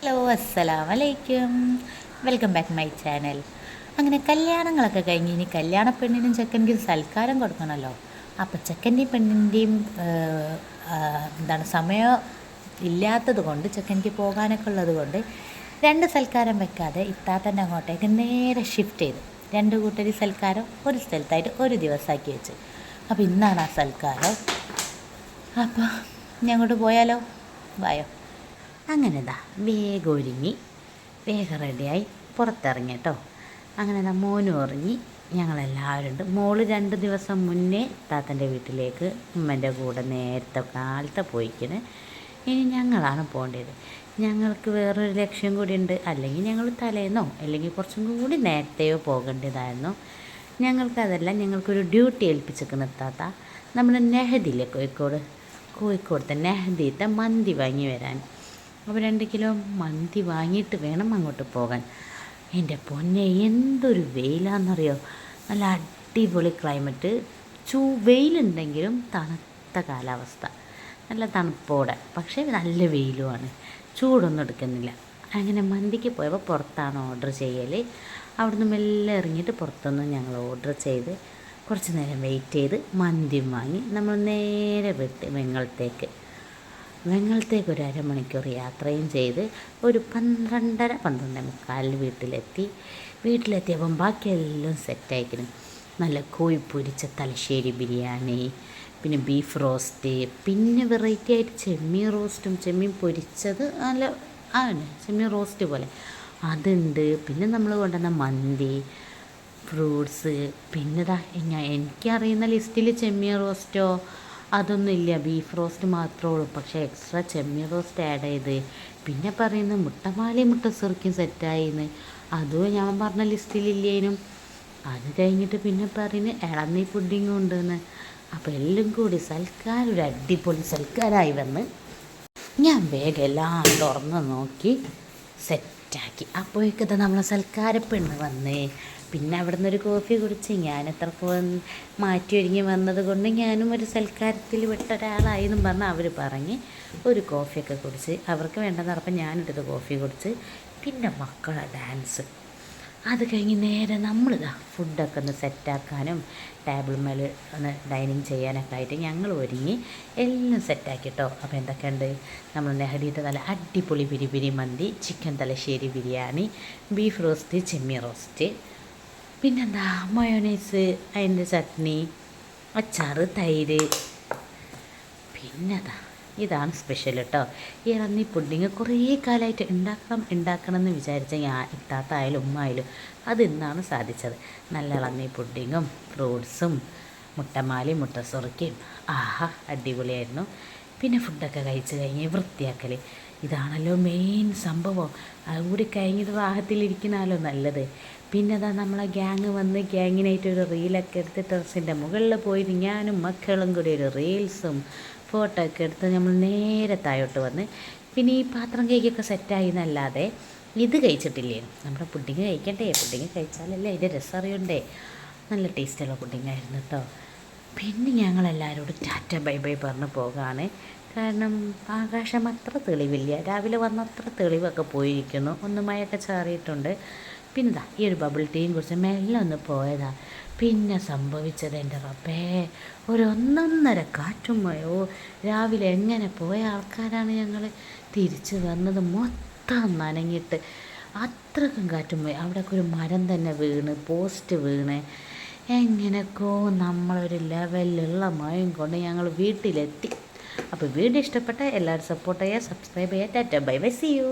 Hello അസ്സലാം വലൈക്കും welcome back my channel അങ്ങനെ കല്യാണങ്ങളൊക്കെ കഴിഞ്ഞ് ഇനി കല്യാണ പെണ്ണിനും ചെക്കനും സൽക്കാരം കൊടുക്കണമല്ലോ. അപ്പോൾ ചെക്കന്റെയും പെണ്ണിന്റെയും എന്താണ് സമയം ഇല്ലാത്തത് കൊണ്ട് ചെക്കനിക്ക് പോകാനൊക്കെ ഉള്ളത് കൊണ്ട് രണ്ട് സൽക്കാരം വെക്കാതെ ഇത്താത്തന്റെ അങ്ങോട്ടേക്ക് നേരെ ഷിഫ്റ്റ് ചെയ്തു. രണ്ട് കൂട്ടരി സൽക്കാരം ഒരു സ്ഥലത്തായിട്ട് ഒരു ദിവസമാക്കി വെച്ച്. അപ്പോൾ ഇന്നാണ് ആ സൽക്കാരം. അപ്പോൾ ഞങ്ങോട്ട് പോയാലോ? വായോ അങ്ങനെ ഇതാ വേഗം ഒരുങ്ങി വേഗം റെഡിയായി പുറത്തിറങ്ങി കേട്ടോ. അങ്ങനെ ഇതാ മോനും ഉറങ്ങി ഞങ്ങളെല്ലാവരും ഉണ്ട് മോൾ രണ്ട് ദിവസം മുന്നേ താത്തന്റെ വീട്ടിലേക്ക് ഉമ്മന്റെ കൂടെ നേരത്തെ കാലത്തെ പോയിക്കണ്. ഇനി ഞങ്ങളാണ് പോകേണ്ടത്. ഞങ്ങൾക്ക് വേറൊരു ലക്ഷ്യം കൂടി ഉണ്ട് അല്ലെങ്കിൽ ഞങ്ങൾ തലേന്നോ അല്ലെങ്കിൽ കുറച്ചും കൂടി നേരത്തെയോ പോകേണ്ടതായിരുന്നു. ഞങ്ങൾക്കതല്ല ഞങ്ങൾക്കൊരു ഡ്യൂട്ടി ഏൽപ്പിച്ചൊക്കെ താത്ത. നമ്മൾ നെഹദിയിലെ കോഴിക്കോട് കോഴിക്കോടത്തെ നെഹദിയത്തെ മന്തി വാങ്ങി വരാൻ. അപ്പോൾ രണ്ട് കിലോ മന്തി വാങ്ങിയിട്ട് വേണം അങ്ങോട്ട് പോകാൻ. എന്റെ പൊന്നെ എന്തൊരു വെയിലാണെന്നറിയോ നല്ല അടിപൊളി ക്ലൈമറ്റ് ചൂ വെയിലുണ്ടെങ്കിലും തണുത്ത കാലാവസ്ഥ. നല്ല തണുപ്പോടെ. പക്ഷേ നല്ല വെയിലുമാണ്. ചൂടൊന്നും എടുക്കുന്നില്ല. അങ്ങനെ മന്തിക്ക് പോയപ്പോൾ പുറത്താണ് ഓർഡർ ചെയ്യൽ അവിടുന്ന് മെല്ലെ ഇറങ്ങിയിട്ട് പുറത്തുനിന്ന് ഞങ്ങൾ ഓർഡർ ചെയ്ത് കുറച്ച് നേരം വെയിറ്റ് ചെയ്ത് മന്തി വാങ്ങി. നമ്മൾ നേരെ വിട്ട് വെങ്ങളത്തേക്ക് വെങ്ങളത്തേക്ക് ഒരു അരമണിക്കൂർ യാത്രയും ചെയ്ത് ഒരു പന്ത്രണ്ടര പന്ത്രണ്ടേ മുക്കാലിൽ വീട്ടിലെത്തി. വീട്ടിലെത്തിയപ്പം ബാക്കിയെല്ലാം സെറ്റായിരിക്കണം നല്ല കോഴി പൊരിച്ച തലശ്ശേരി ബിരിയാണി പിന്നെ ബീഫ് റോസ്റ്റ് പിന്നെ വെറൈറ്റി ആയിട്ട് ചെമ്മീൻ റോസ്റ്റും ചെമ്മീൻ പൊരിച്ചത് നല്ല ആണ് ചെമ്മീൻ റോസ്റ്റ് പോലെ. അതുണ്ട് പിന്നെ നമ്മൾ കൊണ്ടുവന്ന മന്തി ഫ്രൂട്ട്സ് പിന്നെ ഇതാ ഞാൻ എനിക്കറിയുന്ന ലിസ്റ്റിൽ ചെമ്മീൻ റോസ്റ്റോ അതൊന്നും ഇല്ല ബീഫ് റോസ്റ്റ് മാത്രമേ ഉള്ളൂ. പക്ഷേ എക്സ്ട്രാ ചെമ്മീൻ റോസ്റ്റ് ആഡ് ചെയ്ത്. പിന്നെ പറയുന്നത് മുട്ടമാലി മുട്ട സെറിക്കും സെറ്റായിന്ന് അതും ഞാൻ പറഞ്ഞ ലിസ്റ്റിലില്ലേനും അത് കഴിഞ്ഞിട്ട് പിന്നെ പറയുന്നത് ഇളനീ പുഡിങ്ങും ഉണ്ടെന്ന് അപ്പോൾ എല്ലാം കൂടി സൽക്കാരം ഒരു അടിപൊളി സൽക്കാരമായി വന്ന് ഞാൻ വേഗം എല്ലാം തുറന്ന് നോക്കി സെറ്റാക്കി. അപ്പോഴേക്കത് നമ്മളെ സൽക്കാര പെണ്ണ് വന്നേ. പിന്നെ അവിടെ നിന്നൊരു കോഫി കുടിച്ച് ഞാൻ എത്ര മാറ്റി ഒരുങ്ങി വന്നത് കൊണ്ട് ഞാനും ഒരു സൽക്കാരത്തിൽ വിട്ട ഒരാളായി എന്നും പറഞ്ഞ് അവർ പറഞ്ഞ് ഒരു കോഫിയൊക്കെ കുടിച്ച് അവർക്ക് വേണ്ടെന്ന് പറഞ്ഞപ്പോൾ ഞാനെടുത്ത് കോഫി കുടിച്ച്. പിന്നെ മക്കളെ ഡാൻസ് അത് കഴിഞ്ഞ് നേരെ നമ്മളിതാ ഫുഡൊക്കെ ഒന്ന് സെറ്റാക്കാനും ടേബിൾ മേൽ ഒന്ന് ഡൈനിങ് ചെയ്യാനൊക്കെ ആയിട്ട് ഞങ്ങൾ ഒരുങ്ങി എല്ലാം സെറ്റാക്കിട്ടോ അപ്പോൾ എന്തൊക്കെയുണ്ട്? നമ്മൾ നെഹഡിയുടെ നല്ല അടിപൊളി ബിരി മന്തി chicken Thalassery biryani beef roast ചെമ്മീൻ റോസ്റ്റ് പിന്നെന്താ? മയോണൈസ് അതിന്റെ ചട്നി അച്ചാറ് തൈര്. പിന്നെതാ ഇതാണ് സ്പെഷ്യൽ കേട്ടോ ഇറന്നി പുഡിങ് കുറേ കാലമായിട്ട് ഉണ്ടാക്കണം ഉണ്ടാക്കണം എന്ന് വിചാരിച്ച ഞാൻ ഇത്താത്ത ആയാലും ഉമ്മ ആയാലും അത് ഇന്നാണ് സാധിച്ചത്. നല്ല ഇളന്നി പുഡിങ്ങും ഫ്രൂട്ട്സും മുട്ടമാലി മുട്ടസുറുക്കിയും. ആഹാ അടിപൊളിയായിരുന്നു. പിന്നെ ഫുഡൊക്കെ കഴിച്ച് കഴിഞ്ഞ് വൃത്തിയാക്കൽ ഇതാണല്ലോ മെയിൻ സംഭവം. അതുകൂടി കഴിഞ്ഞത് വാഹത്തിലിരിക്കണമല്ലോ നല്ലത്. പിന്നെ അതാ നമ്മളെ ഗ്യാങ് വന്ന് ഗ്യാങ്ങിനായിട്ട് ഒരു റീലൊക്കെ എടുത്ത് ടെറസിന്റെ മുകളിൽ പോയിട്ട് ഞാനും മക്കളും കൂടി ഒരു റീൽസും ഫോട്ടോ ഒക്കെ എടുത്ത് നമ്മൾ നേരെ താഴോട്ട് വന്ന് പിന്നെ ഈ പാത്രം കേക്കൊക്കെ സെറ്റായി എന്നല്ലാതെ ഇത് കഴിച്ചിട്ടില്ലേ? നമ്മുടെ പുഡിങ് കഴിക്കണ്ടേ? പുഡിങ് കഴിച്ചാലല്ലേ അതിന്റെ രസം അറിയണ്ടേ? നല്ല ടേസ്റ്റുള്ള പുഡിങ്ങായിരുന്നു കേട്ടോ പിന്നെ ഞങ്ങളെല്ലാവരോടും ടാറ്റ ബൈ ബൈ പറഞ്ഞ് പോകാണ്. കാരണം ആകാശം അത്ര തെളിവില്ല. രാവിലെ വന്നത്ര തെളിവൊക്കെ പോയിരിക്കുന്നു. ഒന്ന് മഴയൊക്കെ ചാറിയിട്ടുണ്ട്. പിന്നെ ഈ ഒരു ബബിൾ ടീയും കുറിച്ച് മെല്ലെ ഒന്ന് പോയതാ. പിന്നെ സംഭവിച്ചത് എന്റെ റബ്ബേ ഒരൊന്നൊന്നര കാറ്റും മഴയോ രാവിലെ എങ്ങനെ പോയ ആൾക്കാരാണ് ഞങ്ങൾ തിരിച്ചു വന്നത് മൊത്തം നനഞ്ഞിട്ട്. അത്രക്കും കാറ്റും പോയി അവിടെയൊക്കെ ഒരു മരം തന്നെ വീണ് പോസ്റ്റ് വീണ്. എങ്ങനെയൊക്കെയോ നമ്മളൊരു ലെവലിലുള്ള മയം കൊണ്ട് ഞങ്ങൾ വീട്ടിലെത്തി. അപ്പോൾ വീഡിയോ ഇഷ്ടപ്പെട്ട എല്ലാവരും സപ്പോർട്ട് ചെയ്യുക സബ്സ്ക്രൈബ് ചെയ്യുക tata bye bye see you